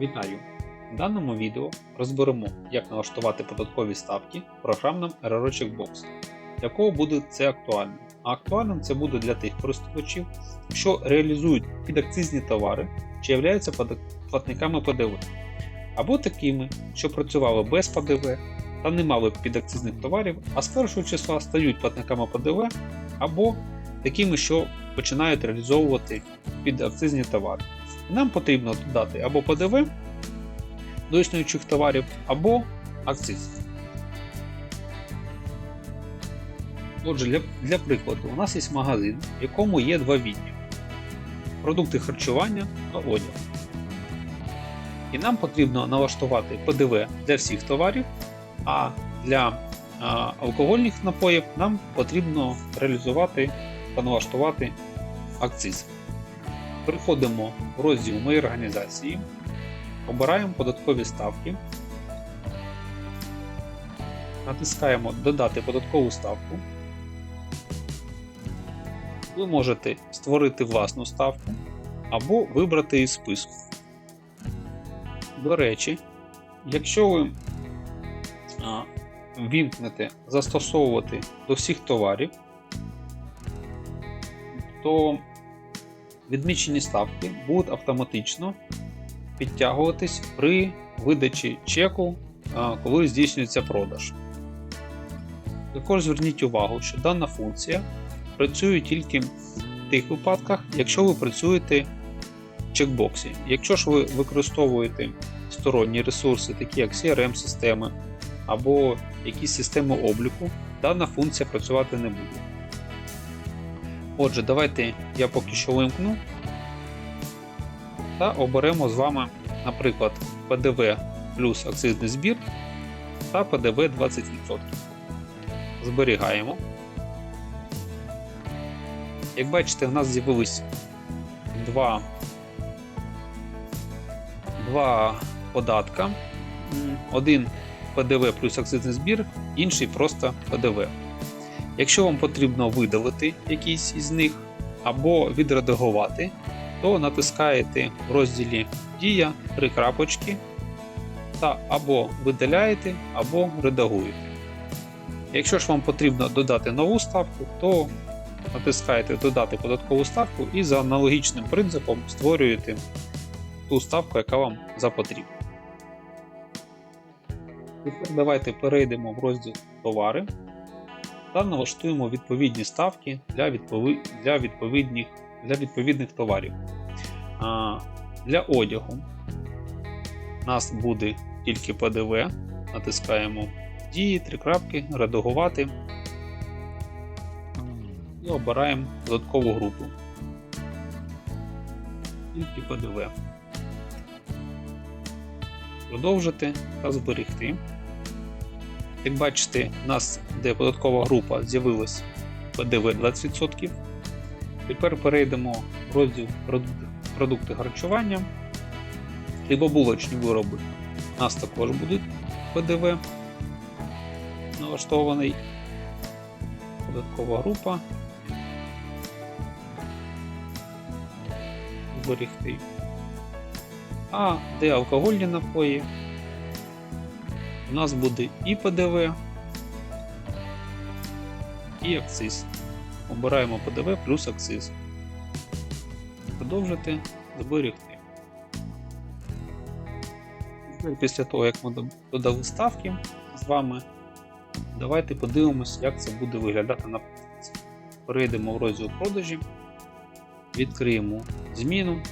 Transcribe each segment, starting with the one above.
Вітаю! В даному відео розберемо, як налаштувати податкові ставки програмним RRO Checkbox. Для кого буде це актуально? А актуальним це буде для тих користувачів, що реалізують підакцизні товари чи являються платниками ПДВ, або такими, що працювали без ПДВ та не мали підакцизних товарів, а з першого числа стають платниками ПДВ, або такими, що починають реалізовувати підакцизні товари. Нам потрібно додати або ПДВ до існуючих товарів, або акциз. Отже, для, для прикладу, у нас є магазин, в якому є два відділи: продукти харчування та одяг. І нам потрібно налаштувати ПДВ для всіх товарів, а для а, алкогольних напоїв нам потрібно реалізувати та налаштувати акциз. Переходимо в розділ Мої організації, обираємо податкові ставки, натискаємо Додати податкову ставку. Ви можете створити власну ставку або вибрати із списку. До речі, якщо ви вімкнете застосовувати до всіх товарів, то відмічені ставки будуть автоматично підтягуватись при видачі чеку, коли здійснюється продаж. Також зверніть увагу, що дана функція працює тільки в тих випадках, якщо ви працюєте в чекбоксі. Якщо ж ви використовуєте сторонні ресурси, такі як CRM-системи або якісь системи обліку, дана функція працювати не буде. Отже, давайте я поки що вимкну та оберемо з вами, наприклад, ПДВ плюс акцизний збір та ПДВ 20%. Зберігаємо. Як бачите, в нас з'явились два, два податка. Один ПДВ плюс акцизний збір, інший просто ПДВ. Якщо вам потрібно видалити якийсь із них або відредагувати, то натискаєте в розділі Дія три крапочки та або видаляєте, або редагуєте. Якщо ж вам потрібно додати нову ставку, то натискаєте Додати податкову ставку і за аналогічним принципом створюєте ту ставку, яка вам запотрібна. Тепер давайте перейдемо в розділ Товари та налаштуємо відповідні ставки для, для, відповідних... для відповідних товарів. А, Для одягу у нас буде тільки ПДВ. Натискаємо Дії, три крапки, редагувати і обираємо додаткову групу. Тільки ПДВ. Продовжити та зберегти. Як бачите, у нас де податкова група з'явилась ПДВ 20%. Тепер перейдемо в розділ продукти, харчування. Хлібобулочні вироби у нас також будуть ПДВ налаштований. Податкова група. Зберегти. А де алкогольні напої, у нас буде і ПДВ, і акциз. Обираємо ПДВ плюс акциз. Продовжити зберегти. Після того, як ми додали ставки з вами, давайте подивимось, як це буде виглядати на практиці. Перейдемо в розділ продажі, відкриємо зміну.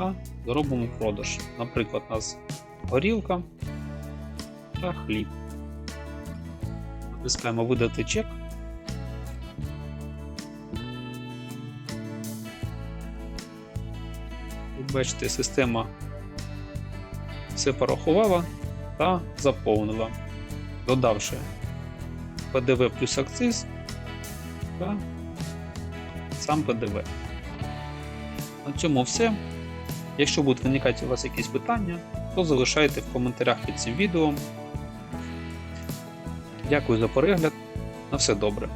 Та зробимо продаж. Наприклад, у нас горілка та хліб. Натискаємо видати чек. Бачите, система все порахувала та заповнила, додавши ПДВ плюс акциз та сам ПДВ. На цьому все. Якщо будуть виникати у вас якісь питання, то залишайте в коментарях під цим відео. Дякую за перегляд. На все добре.